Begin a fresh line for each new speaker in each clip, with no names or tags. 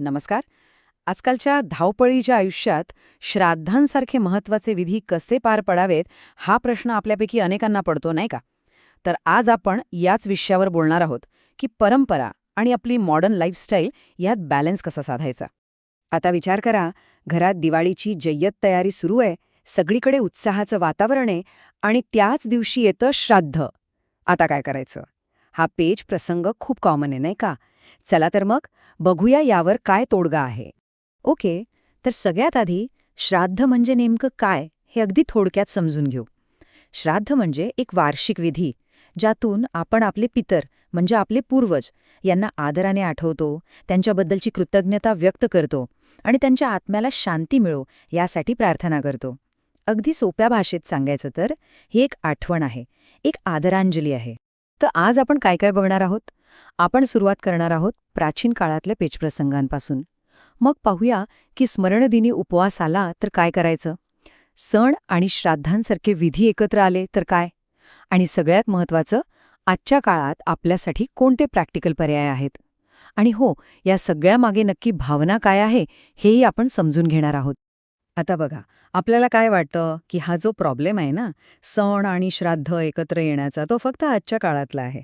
नमस्कार. आजकालच्या धावपळीच्या आयुष्यात श्राद्धांसारखे महत्त्वाचे विधी कसे पार पडावेत हा प्रश्न आपल्यापैकी अनेकांना पडतो नाही का? तर आज आपण याच विषयावर बोलणार आहोत की परंपरा आणि आपली मॉडर्न लाईफस्टाईल यात बॅलन्स कसा साधायचा? आता विचार करा घरात दिवाळीची जय्यत तयारी सुरू आहे सगळीकडे उत्साहाचं वातावरण आहे आणि त्याच दिवशी येतं श्राद्ध. आता काय करायचं? हा पेज प्रसंग खूप कॉमन आहे नाही का? चला तर मग बघूया यावर काय तोडगा आहे. ओके तर सगळ्यात आधी श्राद्ध म्हणजे नेमकं काय हे अगदी थोडक्यात समजून घेऊ. श्राद्ध म्हणजे एक वार्षिक विधी ज्यातून आपण आपले पितर म्हणजे आपले पूर्वज यांना आदराने आठवतो त्यांच्याबद्दलची कृतज्ञता व्यक्त करतो आणि त्यांच्या आत्म्याला शांती मिळो यासाठी प्रार्थना करतो. अगदी सोप्या भाषेत सांगायचं तर ही एक आठवण आहे एक आदरांजली आहे. तर आज आपण काय काय बघणार आहोत? आपण सुरुवात करणार आहोत प्राचीन काळातल्या पेचप्रसंगांपासून. मग पाहूया की स्मरणदिनी उपवास आला तर काय करायचं? सण आणि श्राद्धांसारखे विधी एकत्र आले तर काय? आणि सगळ्यात महत्त्वाचं आजच्या काळात आपल्यासाठी कोणते प्रॅक्टिकल पर्याय आहेत? आणि हो या सगळ्यामागे नक्की भावना काय आहे हेही आपण समजून घेणार आहोत. आता बघा आपल्याला काय वाटतं की हा जो प्रॉब्लेम आहे ना सण आणि श्राद्ध एकत्र येण्याचा तो फक्त आजच्या काळातला आहे.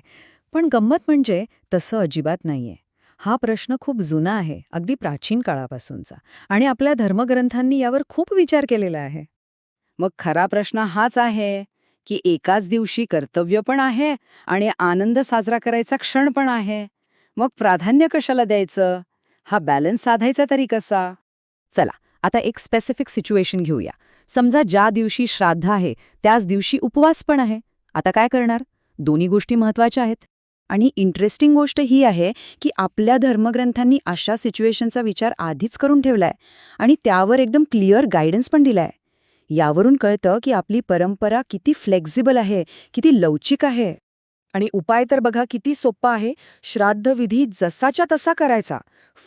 पण गंमत म्हणजे तसं अजिबात नाहीये. हा प्रश्न खूप जुना आहे अगदी प्राचीन काळापासूनचा आणि आपल्या धर्मग्रंथांनी यावर खूप विचार केलेला आहे. मग खरा प्रश्न हाच आहे की एकाच दिवशी कर्तव्य पण आहे आणि आनंद साजरा करायचा क्षण पण आहे. मग प्राधान्य कशाला द्यायचं? हा बॅलन्स साधायचा तरी कसा? चला आता एक स्पेसिफिक सिच्युएशन घेऊया. समजा ज्या दिवशी श्राद्ध आहे त्याच दिवशी उपवास पण आहे. आता काय करणार? दोन्ही गोष्टी महत्त्वाच्या आहेत. आणि इंटरेस्टिंग गोष्ट ही आहे की आपल्या धर्मग्रंथांनी अशा सिच्युएशनचा विचार आधीच करून ठेवलाय आणि त्यावर एकदम क्लिअर गायडन्स पण दिलाय. यावरून कळतं की आपली परंपरा किती फ्लेक्झिबल आहे किती लवचिक आहे. आणि उपाय तर बघा किती सोप्पा आहे. श्राद्धविधी जसाच्या तसा करायचा.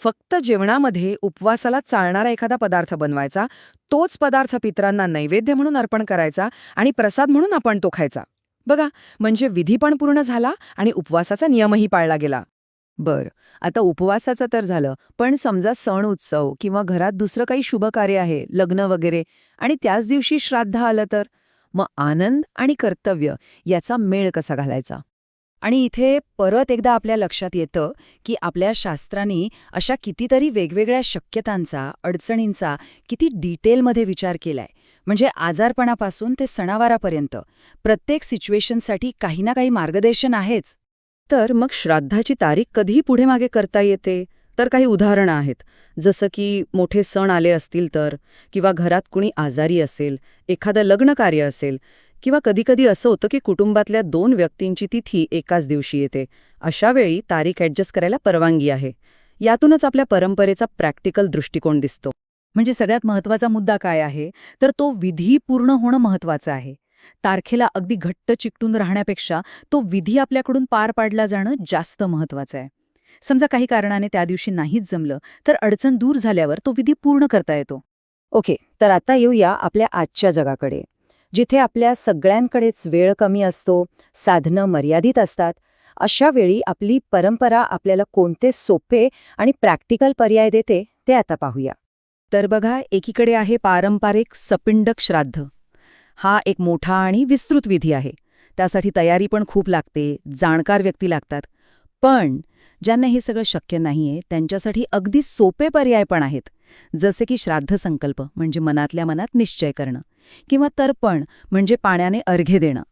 फक्त जेवणामध्ये उपवासाला चालणारा एखादा पदार्थ बनवायचा तोच पदार्थ पितरांना नैवेद्य म्हणून अर्पण करायचा आणि प्रसाद म्हणून आपण तो खायचा. बघा म्हणजे विधी पण पूर्ण झाला आणि उपवासाचा नियमही पाळला गेला. बर आता उपवासाचं तर झालं पण समजा सण उत्सव किंवा घरात दुसरं काही शुभ कार्य आहे लग्न वगैरे आणि त्याच दिवशी श्राद्ध आलं तर? मग आनंद आणि कर्तव्य याचा मेळ कसा घालायचा? आणि इथे परत एकदा आपल्या लक्षात येतं की आपल्या शास्त्रांनी अशा कितीतरी वेगवेगळ्या शक्यतांचा अडचणींचा किती डिटेलमध्ये विचार केलाय. म्हणजे आजारपणापासून ते सणावारापर्यंत. प्रत्येक सिच्युएशनसाठी काही ना काही मार्गदर्शन आहेच. तर मग श्राद्धाची तारीख कधीही पुढे मागे करता येते? तर काही उदाहरणं आहेत. जसं की मोठे सण आले असतील तर किंवा घरात कुणी आजारी असेल एखादं लग्नकार्य असेल किंवा कधीकधी असं होतं की कुटुंबातल्या दोन व्यक्तींची तिथी एकाच दिवशी येते. अशा वेळी तारीख ॲडजस्ट करायला परवानगी आहे. यातूनच आपल्या परंपरेचा प्रॅक्टिकल दृष्टिकोन दिसतो. म्हणजे सगळ्यात महत्त्वाचा मुद्दा काय आहे? तर तो विधी पूर्ण होणं महत्वाचं आहे. तारखेला अगदी घट्ट चिकटून राहण्यापेक्षा तो विधी आपल्याकडून पार पाडला जाणं जास्त महत्वाचं आहे. समजा काही कारणाने त्या दिवशी नाहीच जमलं तर अडचण दूर झाल्यावर तो विधी पूर्ण करता येतो. ओके तर आता येऊया आपल्या आजच्या जगाकडे. जिथे आपल्या सगळ्यांकडेच वेळ कमी असतो साधनं मर्यादित असतात अशा वेळी आपली परंपरा आपल्याला कोणते सोपे आणि प्रॅक्टिकल पर्याय देते ते आता पाहूया. तर बघा एकीकडे आहे पारंपरिक सपिंडक श्राद्ध. हा एक मोठा आणि विस्तृत विधी आहे. त्यासाठी तयारी पण खूप लागते जाणकार व्यक्ती लागतात. पण ज्यांना हे सगळं शक्य नाहीये त्यांच्यासाठी अगदी सोपे पर्याय पण आहेत. जसे की श्राद्ध संकल्प म्हणजे मनातल्या मनात निश्चय करणं. किंवा तर्पण म्हणजे पाण्याने अर्घे देणं.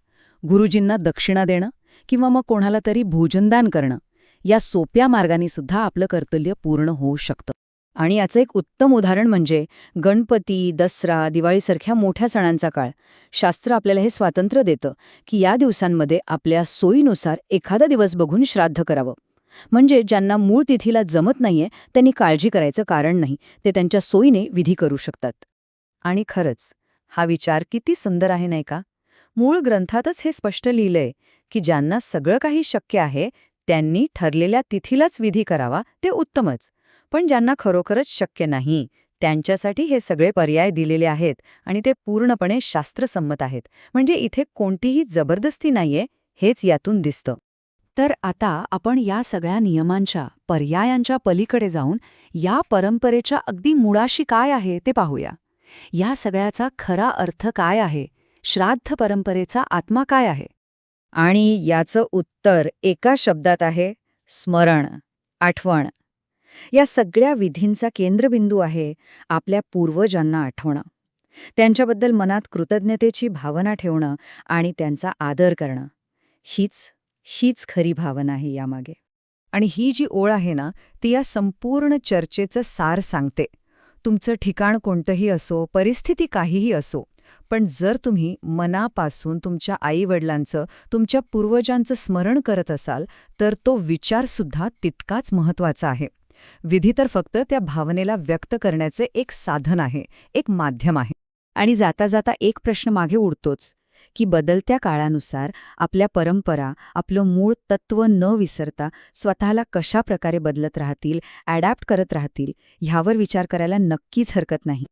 गुरुजींना दक्षिणा देणं किंवा मग कोणाला तरी भोजनदान करणं. या सोप्या मार्गाने सुद्धा आपलं कर्तव्य पूर्ण होऊ शकतं. आणि याचं एक उत्तम उदाहरण म्हणजे गणपती दसरा दिवाळीसारख्या मोठ्या सणांचा काळ. शास्त्र आपल्याला हे स्वातंत्र्य देतं की या दिवसांमध्ये आपल्या सोयीनुसार एखादा दिवस बघून श्राद्ध करावं. म्हणजे ज्यांना मूळ तिथीला जमत नाहीये त्यांनी काळजी करायचं कारण नाही ते त्यांच्या सोयीने विधी करू शकतात. आणि खरंच हा विचार किती सुंदर आहे नाही का? मूळ ग्रंथातच हे स्पष्ट लिहिलंय की ज्यांना सगळं काही शक्य आहे त्यांनी ठरलेल्या तिथीलाच विधी करावा ते उत्तमच. पण ज्यांना खरोखरच शक्य नाही त्यांच्यासाठी हे सगळे पर्याय दिलेले आहेत आणि ते पूर्णपणे शास्त्रसंमत आहेत. म्हणजे इथे कोणतीही जबरदस्ती नाहीये हेच यातून दिसतं.
तर आता आपण या सगळ्या नियमांच्या पर्यायांच्या पलीकडे जाऊन या परंपरेच्या अगदी मुळाशी काय आहे ते पाहूया. या सगळ्याचा खरा अर्थ काय आहे? श्राद्ध परंपरेचा आत्मा काय आहे?
आणि याचं उत्तर एका शब्दात आहे स्मरण आठवण. या सगळ्या विधींचा केंद्रबिंदू आहे आपल्या पूर्वजांना आठवणं. त्यांच्याबद्दल मनात कृतज्ञतेची भावना ठेवणं आणि त्यांचा आदर करणं. हीच हीच खरी भावना आहे यामागे. आणि ही जी ओळ आहे ना ती या संपूर्ण चर्चेचं सार सांगते. तुमचं ठिकाण कोणतंही असो परिस्थिती काहीही असो पण जर तुम्ही मनापासून तुमच्या आईवडिलांचं तुमच्या पूर्वजांचं स्मरण करत असाल तर तो विचारसुद्धा तितकाच महत्त्वाचा आहे. विधी तर फक्त त्या भावनेला व्यक्त करण्याचे एक साधन आहे एक माध्यम आहे.
आणि जाता जाता एक प्रश्न मागे उडतोच की बदलत्या काळानुसार आपल्या परंपरा आपलं मूळ तत्व न विसरता स्वतःला कशा प्रकारे बदलत राहतील ॲडॅप्ट करत राहतील ह्यावर विचार करायला नक्कीच हरकत नाही.